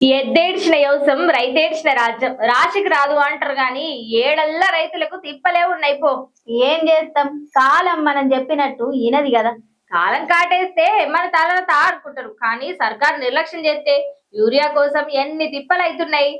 ఎద్దేడ్చిన వ్యవసాయం రైతేడ్చిన రాజ్యం. రాశికి రాదు అంటారు గాని ఏడల్లా రైతులకు తిప్పలే ఉన్నాయి. పో ఏం చేస్తాం? కాలం మనం చెప్పినట్టు ఈనది కదా. కాలం కాటేస్తే మన తల తాడుకుంటారు. కానీ సర్కారు నిర్లక్ష్యం చేస్తే యూరియా కోసం ఎన్ని తిప్పలు అవుతున్నాయి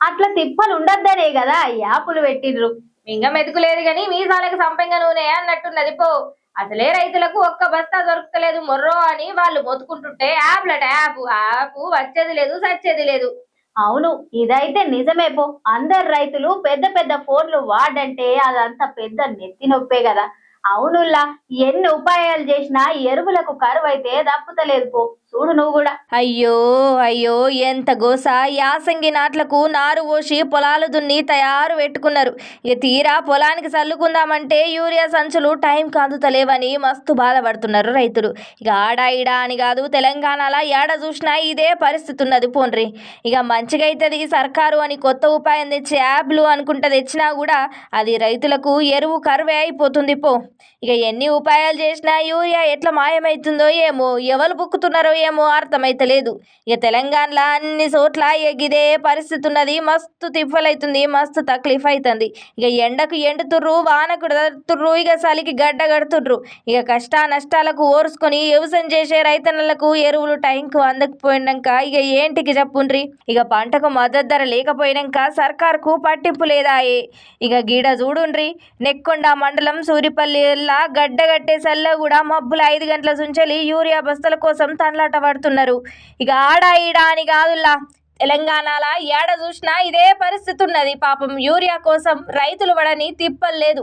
అట్లా తిప్పలు ఉండద్దనే కదా యాపులు పెట్టిండ్రు. మింగ మెతుకులేదు గాని మీసాలకు సంపెంగ నూనె అన్నట్టున్నది. పో అసలే రైతులకు ఒక్క బస్తా దొరకలేదు మొర్రో అని వాళ్ళు మొత్తుకుంటుంటే యాప్లట యాప్ యాప్ వచ్చేది లేదు సచ్చేది లేదు. అవును ఇదైతే నిజమే పో. అందరు రైతులు పెద్ద పెద్ద ఫోన్లు వాడంటే అదంతా పెద్ద నెత్తి నొప్పే కదా. అవునుల్లా ఎన్ని ఉపాయాలు చేసినా ఎరువులకు కరువు అయితే తప్పుతలేదు పో. చూడు నువ్వు కూడా. అయ్యో అయ్యో ఎంత గోస. యాసంగి నాట్లకు నారు పోసి పొలాలు దున్ని తయారు పెట్టుకున్నారు. ఇక తీరా పొలానికి చల్లుకుందామంటే యూరియా సంచులు టైం అందుతలేవని మస్తు బాధపడుతున్నారు రైతులు. ఇక ఆడా ఈడ అని కాదు తెలంగాణలో ఏడ చూసినా ఇదే పరిస్థితి ఉన్నది పోన్రి. ఇక మంచిగా అవుతుంది సర్కారు అని కొత్త ఉపాయం తెచ్చి యాప్లు అనుకుంటా తెచ్చినా కూడా అది రైతులకు ఎరువు కరువే అయిపోతుంది పో. ఇక ఎన్ని ఉపాయాలు చేసినా యూరియా ఎట్లా మాయమవుతుందో ఏమో ఎవరు బుక్కుతున్నారో ఏమో అర్థమైతలేదు. ఇక తెలంగాణలో అన్ని చోట్ల ఇక పరిస్థితి ఉన్నది మస్తు తిప్పలైతుంది మస్తు తక్లీఫ్ అవుతుంది ఇక ఎండకు ఎండుతుర్రు వానకు దడుతుర్రు ఇక చలికి గడ్డ కడుతుర్రు. ఇక కష్ట నష్టాలకు ఓర్చుకొని వ్యవసాయం చేసే రైతన్నలకు ఎరువులు టైంకు అందకపోయినాక ఇక ఏంటికి చెప్పుండ్రి? ఇక పంటకు మద్దతు ధర లేకపోయినాక సర్కార్కు పట్టింపు లేదాయే. ఇక గీడ చూడుండ్రి నెక్కొండ మండలం సూరిపల్లి గడ్డ కట్టే సల్ల కూడా మబ్బులు ఐదు గంటల సుంచలి యూరియా బస్తల కోసం తనలాట పడుతున్నారు. ఇక ఆడ ఈడ అని కాదుల్లా. తెలంగాణలో ఏడ చూసినా ఇదే పరిస్థితి ఉన్నది పాపం యూరియా కోసం రైతులు పడని తిప్పలేదు